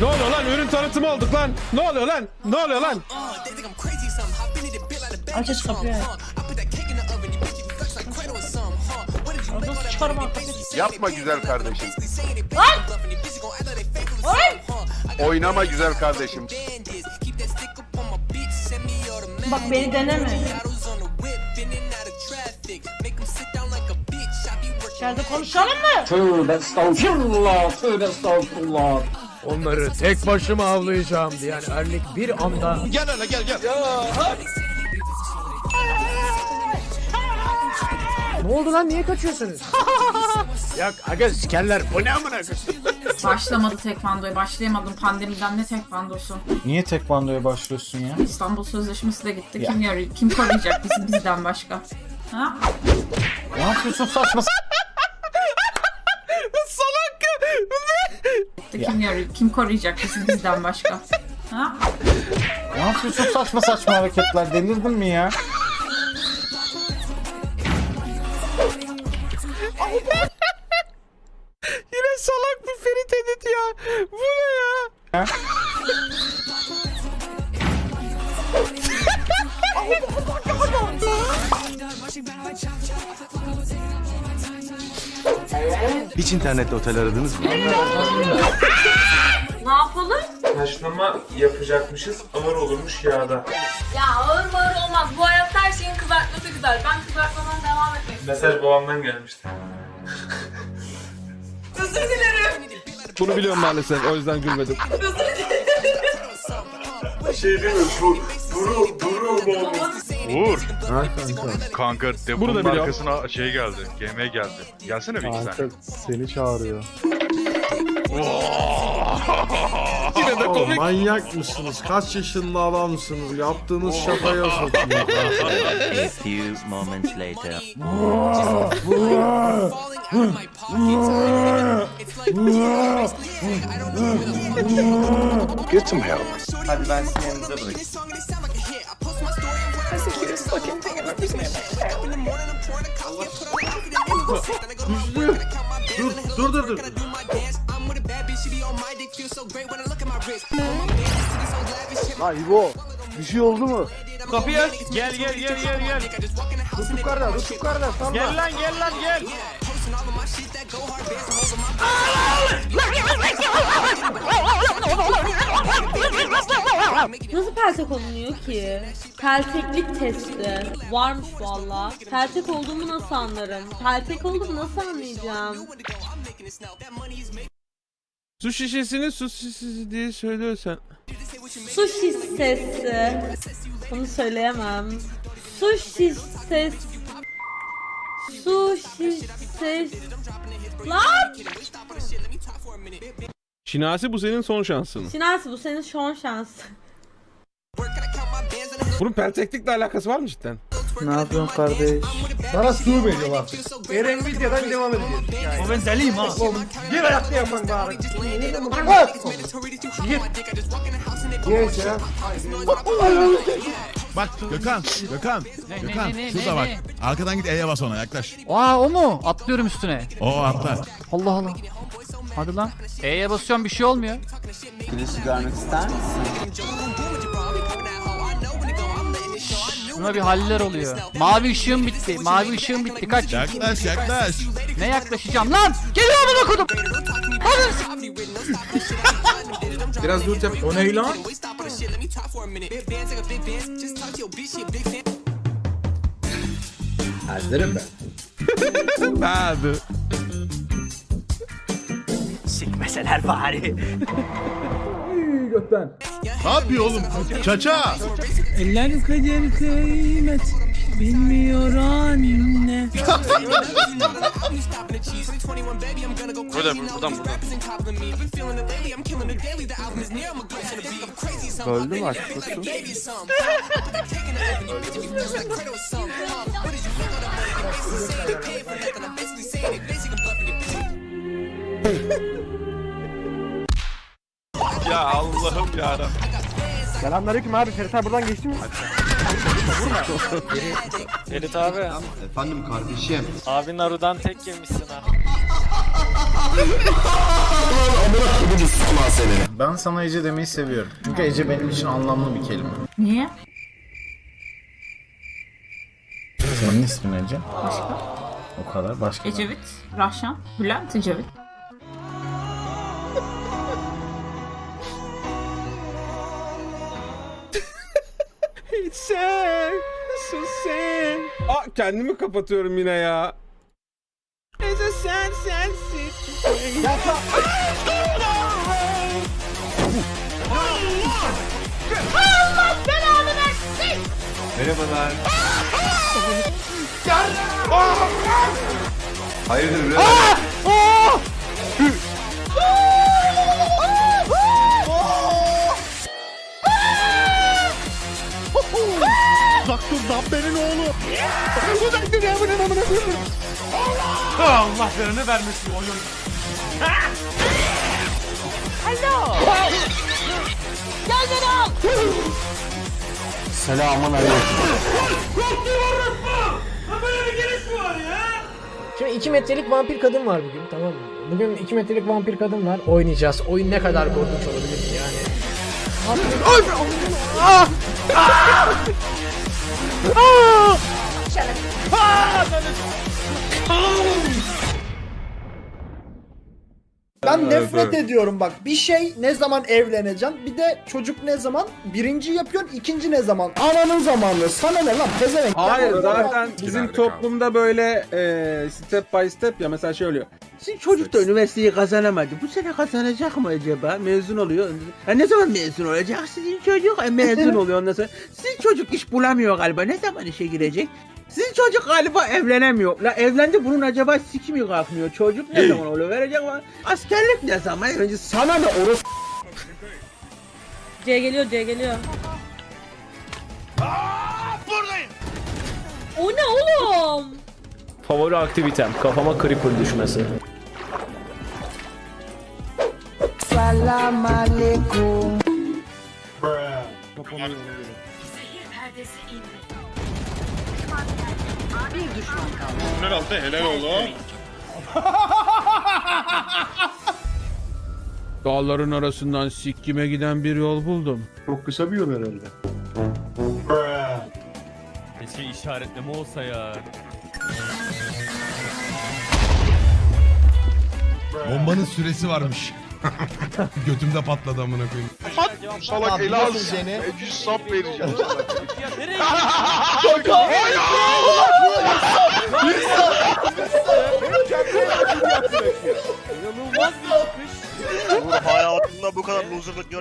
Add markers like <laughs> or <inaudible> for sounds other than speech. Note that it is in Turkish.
Ne oluyor lan? Ürün tanıtımı olduk lan. Ne oluyor lan? Ne oluyor lan? Aç aç kapıyı. Yapma güzel kardeşim. Oynama güzel kardeşim. Bak beni deneme. İçeride konuşalım mı? Tövbe estağfurullah, tövbe estağfurullah. Onları tek başıma avlayacağım diyen erlik bir anda Gel hele gel gel. ne oldu lan niye kaçıyorsunuz? <laughs> ya aga sikerler bu ne amına koyayım? Başlamadı tekvandoya. Başlayamadım pandemiden ne tekvandosu. Niye tekvandoya başlıyorsun ya? İstanbul Sözleşmesi de gitti. Kim yarı kim koruyacak bizi bizden başka? Ha? Ne yapıyorsun saçma s- Salak. Kim yarı kim koruyacak bizi bizden başka? <laughs> Ha? Ne yapıyorsun saçma saçma hareketler delirdin mi ya? <laughs> Yine salak bir Ferit Edit ya. Bu ne ya? Ha? <laughs> Hiç internette otel aradınız mı? Ne yapalım? Haşlama yapacakmışız. Ağır olurmuş yağda. Ya ağır ağır olmaz. Bu hayatta her şeyin kızartması güzel. Ben kızartmadan devam etmek Mesaj babamdan gelmişti. <laughs> Özür dilerim. Bunu biliyorum maalesef. O yüzden gülmedim. Şey değil mi? Bu, duru, duru bu. Uğur. Ha kanka. Kanka deponun biliyorum. arkasına şey geldi. GM geldi. Gelsene bir iki saniye. seni çağırıyor. Yine de komik. manyak mısınız? Kaç yaşında adamsınız? Yaptığınız şakaya sokayım. <laughs> A few moments later. Get some help. Hadi ben seni yanınıza bırakayım. Dur dur dur dur. Lan İbo bir şey oldu mu? Kapıyı aç. Gel gel gel gel gel. Tut yukarıda tut yukarıda sanma. Gel lan gel lan gel. Nasıl peltek olunuyor ki? Pelteklik testi. Varmış valla. Peltek olduğumu nasıl anlarım? Peltek olduğumu nasıl anlayacağım? Su şişesini su şişesi diye söylüyorsan. Su şişesi. Bunu söyleyemem. Su şişesi. Su şişesi. Lan! Şinasi bu senin son şansın. Şinasi bu senin son şansın. Bunun pelteklikle alakası var mı cidden? Ne yapıyorsun kardeş? Sana su veriyor artık. Eren videodan devam edeceğiz. O ben deliyim ha. Gir ayakta yapan bari. Neyse ya. Bak Gökhan, Gökhan, Gökhan şurada bak. Arkadan git E'ye bas ona yaklaş. Aa o mu? Atlıyorum üstüne. O atla. Allah Allah. Hadi lan. E'ye basıyorum bir şey olmuyor. Birisi görmek ister misin? Buna bir haller oluyor. Mavi ışığım bitti. Mavi ışığım bitti. Kaç. Yaklaş yaklaş. Ne yaklaşacağım lan? Geliyor amına kodum. Biraz dur yap. O ne lan? Hazırım ben. <laughs> Hadi. Sikmeseler bari. Ne yapıyor oğlum? Çaça. Eller kader kıymet bilmiyor anne. Burada buradan buradan. Öldü mü <laughs> Ya Allah'ım ya. Selamünaleyküm abi. Ferit abi buradan geçti mi? Ferit abi, Efendim kardeşim. abi Naru'dan tek yemişsin ha. Ben sana Ece demeyi seviyorum. Çünkü Ece benim için anlamlı bir kelime. Niye? Senin ismin Ece. Başka? O kadar. Başka. Ecevit, Rahşan, Bülent Ecevit. Sad. So sad. Aa kendimi kapatıyorum yine ya. It's a sad sad situation. Merhabalar. Hayırdır birader? Allah belanı vermesin oyun. Selamun aleyküm. Şimdi 2 metrelik vampir kadın var bugün tamam mı? Bugün 2 metrelik vampir kadın var. Oynayacağız. Oyun ne kadar korkunç olabilir ki yani. Ben nefret ediyorum bak. Bir şey ne zaman evleneceksin bir de çocuk ne zaman birinci yapıyorsun ikinci ne zaman. Ananın zamanı sana ne lan pezevenk. Hayır Ya, zaten bizim toplumda böyle e, step by step ya mesela şey oluyor. Sizin çocuk da üniversiteyi kazanamadı. Bu sene kazanacak mı acaba? Mezun oluyor. Ha, ne zaman mezun olacak? Sizin çocuk e, mezun <laughs> oluyor ondan sonra. Sizin çocuk iş bulamıyor galiba. Ne zaman işe girecek? Sizin çocuk galiba evlenemiyor. La evlendi bunun acaba siki mi kalkmıyor? Çocuk ne zaman oluyor? Verecek var. Askerlik ne zaman? Önce sana ne orası? C geliyor C geliyor. Buradayım. O ne oğlum? Favori aktivitem kafama creeper düşmesi. Helal oldu helal oldu. Dağların arasından sikkime giden bir yol buldum. Çok kısa bir yol herhalde. Keşke işaretleme olsa ya. Bombanın süresi varmış. <laughs> Götümde patladı amına koyayım. Salak ele al seni. 200 sap vereceğim sana. Hayatımda bu kadar loserlık